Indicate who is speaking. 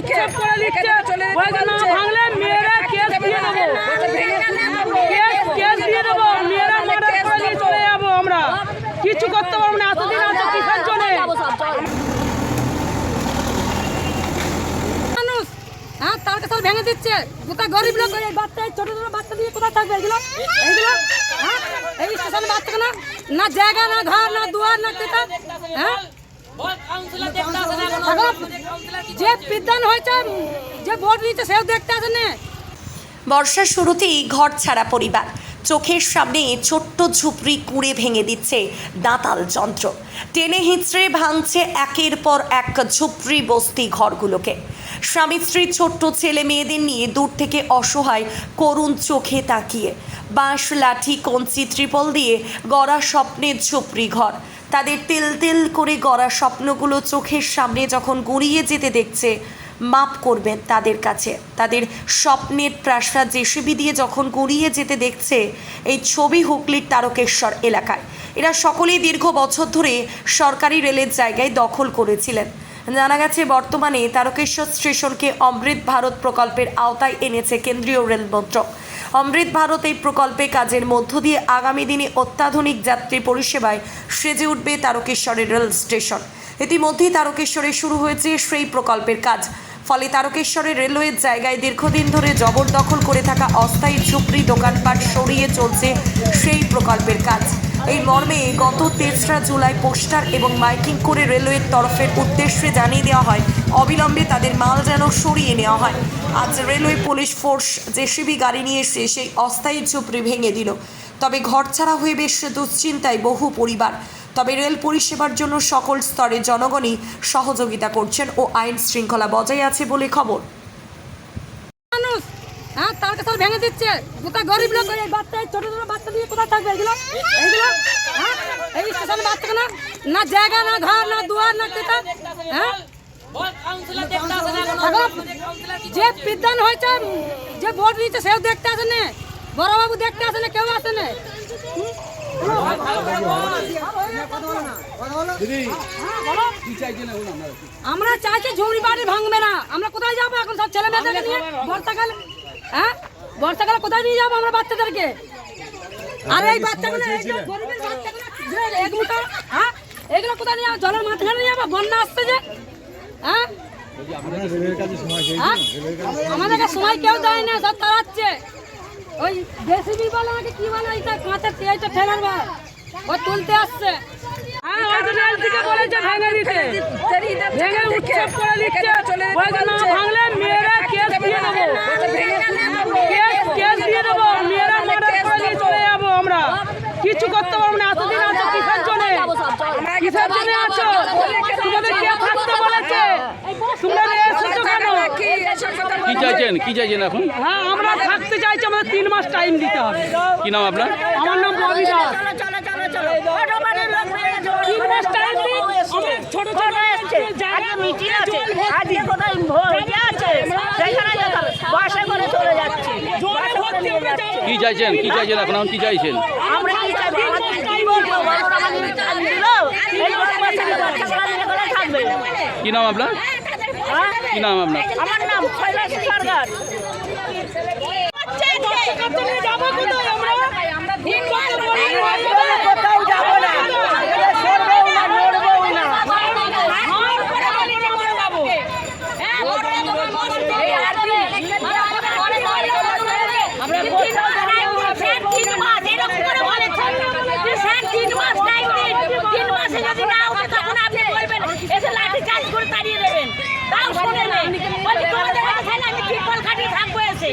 Speaker 1: উচ্ছেদ করে দিচ্ছে। ওইটা না ভাঙলে মেয়েরা কেস দিয়ে দেবো। কেস কেস দিয়ে দেবো মেয়েরা মার্ডার করে দিয়ে চলে যাব আমরা। কিছু করতে পারব না এতদিন আছে কিসের জন্য?
Speaker 2: হ্যাঁ তার কাছে ভেঙে দিচ্ছে। কোথায় গরিব লোক এই বাচ্চা ছোট ছোট বাচ্চা দিয়ে কোথায় থাকবে? এগুলো? এইগুলো হ্যাঁ এই স্টেশনে বাচ্চা না না জায়গা না ঘর না দুয়ার না কেতা হ্যাঁ? যে বিদ্যান হয়েছে যে ভোট দিয়েছে সেও দেখতে আসে না।
Speaker 3: বর্ষার শুরুতেই ঘর ছাড়া পরিবার। চোখের সামনে ছোট্ট ঝুপড়ি কুড়ে ভেঙে দিচ্ছে দাঁতাল যন্ত্র। টেনে হিঁচড়ে ভাঙছে একের পর এক ঝুপড়ি বস্তি ঘরগুলোকে। স্বামী স্ত্রী ছোট্ট ছেলে মেয়েদের নিয়ে দূর থেকে অসহায় করুণ চোখে তাকিয়ে। বাঁশ লাঠি কঞ্চি ত্রিপল দিয়ে গড়া স্বপ্নের ঝুপড়ি ঘর। তাদের তেল তেল করে গড়া স্বপ্নগুলো চোখের সামনে যখন গড়িয়ে যেতে দেখছে, মাপ করবেন তাদের কাছে। তাদের স্বপ্নের প্রাসাদ জেসিবি দিয়ে যখন গড়িয়ে যেতে দেখছে, এই ছবি হুগলির তারকেশ্বর এলাকায়। এরা সকলেই দীর্ঘ বছর ধরে সরকারি রেলের জায়গায় দখল করেছিলেন। জানা গেছে, বর্তমানে তারকেশ্বর স্টেশনকে অমৃত ভারত প্রকল্পের আওতায় এনেছে কেন্দ্রীয় রেল মন্ত্রক। অমৃত ভারত এই প্রকল্পে কাজের মধ্য দিয়ে আগামী দিনে অত্যাধুনিক যাত্রী পরিষেবায় সেজে উঠবে তারকেশ্বরের রেল স্টেশন। ইতিমধ্যেই তারকেশ্বরে শুরু হয়েছে সেই প্রকল্পের কাজ। ফলে তারকেশ্বরের রেলওয়ের জায়গায় দীর্ঘদিন ধরে জবরদখল করে থাকা অস্থায়ী ঝুপড়ি দোকানপাট সরিয়ে চলছে সেই প্রকল্পের কাজ। এই মর্মে গত তেসরা জুলাই পোস্টার এবং মাইকিং করে রেলওয়ের তরফের উদ্দেশ্যে জানিয়ে দেওয়া হয়, অবিলম্বে তাদের মাল যেন সরিয়ে নেওয়া হয়। আজ রেলওয়ে পুলিশ ফোর্স জেসিবি গাড়ি নিয়ে এসে সেই অস্থায়ী ঝুপড়ি ভেঙে দিল। তবে ঘরছাড়া হয়ে বেশ দুশ্চিন্তায় বহু পরিবার। তবে রেল পরিষেবার জন্য সকল স্তরে জনগণই সহযোগিতা করছেন ও আইন শৃঙ্খলা বজায় আছে বলে খবর।
Speaker 2: হ্যাঁ তার কাছে ভেঙে দিচ্ছে। কোথায় গরিব লোক এই বাচ্চা ছোট ছোট বাচ্চা দিয়ে কোথায় থাকবে এগুলো? এইগুলো হ্যাঁ এই স্টেশনে বাচ্চা না না জায়গা না ঘর না দুয়ার না কেতা হ্যাঁ? যে বিদ্যান হয়েছে যে ভোট দিয়েছে সেও দেখতে আসে না বড়বাবু দেখতে আসে না কেউ আসে না আমরা চাইছি ঝুড়ি বাড়ি ভাঙবে না। আমরা কোথায় যাব এখন সব ছেলে মেয়েদেরকে নিয়ে বর্ষাকাল হ্যাঁ? বর্ষাকালে কোথায় নিয়ে যাব আমরা বাচ্চাদেরকে? আর এই বাচ্চাগুলো গরিবের বাচ্চাগুলো এক মুঠো হ্যাঁ? এগুলো কোথায় নিয়ে যাব? জলের মাঝখানে নিয়ে যাব? বন্যা আসছে যে। হ্যাঁ? হ্যাঁ? আমাদেরকে সময় কেউ দেয় না সব তাড়াচ্ছে। ওই জেসিবি বলে নাকি কি বলে? এইটা কাঁচের এইটা ঠেলার বার। ও তুলতে আসছে।
Speaker 1: হ্যাঁ ভেঙে দিতে। ভেঙে উচ্ছেদ করে দিচ্ছে। ভাঙলে মেয়েরা কেস দিয়ে দেবো কেস কেস দিয়ে দেবো মেয়েরা মার্ডার করে দিয়ে চলে যাব আমরা কিছু করতে পারব না এতদিন আছো কিসের জন্য? কিসের জন্য আছো? তোমাদের কে থাকতে বলেছে? তোমরা এসেছ কেন?
Speaker 4: কি চাইছেন? কি চাইছেন এখন?
Speaker 1: হ্যাঁ আমরা থাকতে চাইছি আমাদের তিন মাস টাইম দিতে হবে।
Speaker 4: কি নাম আপনার?
Speaker 1: আমার নাম ববি দাস তিন মাস টাইম দিন ছোট ছোট জায়গা
Speaker 5: মিটিং আছে। আজকে কোথায় ভর্তি আছে? সেখানে যেতে বাসে করে চলে যাচ্ছি।
Speaker 4: কি চাইছেন? কি চাইছেন এখন এখন? কি চাইছেন
Speaker 5: আমরা কি চাইব আমাদের কি বলব বড়রা আমাদের চাল দিল এই গরিব বাচ্চাগুলো বাচ্চাগুলো নিয়ে কোথায় থাকবে
Speaker 4: কি নাম আপনার
Speaker 5: হ্যাঁ?
Speaker 4: কি নাম আপনার
Speaker 5: আমার নাম কৈলাস সরকার
Speaker 1: হয়ে
Speaker 5: তিন মাস টাইম দিন তিন মাসে যদি না ওঠে তখন আপনি এসে লাঠি চার্জ করে তাড়িয়ে দেবেন। তাও শোনে না। তোমাদের আমি ত্রিপল খাটিয়ে থাকব এসে।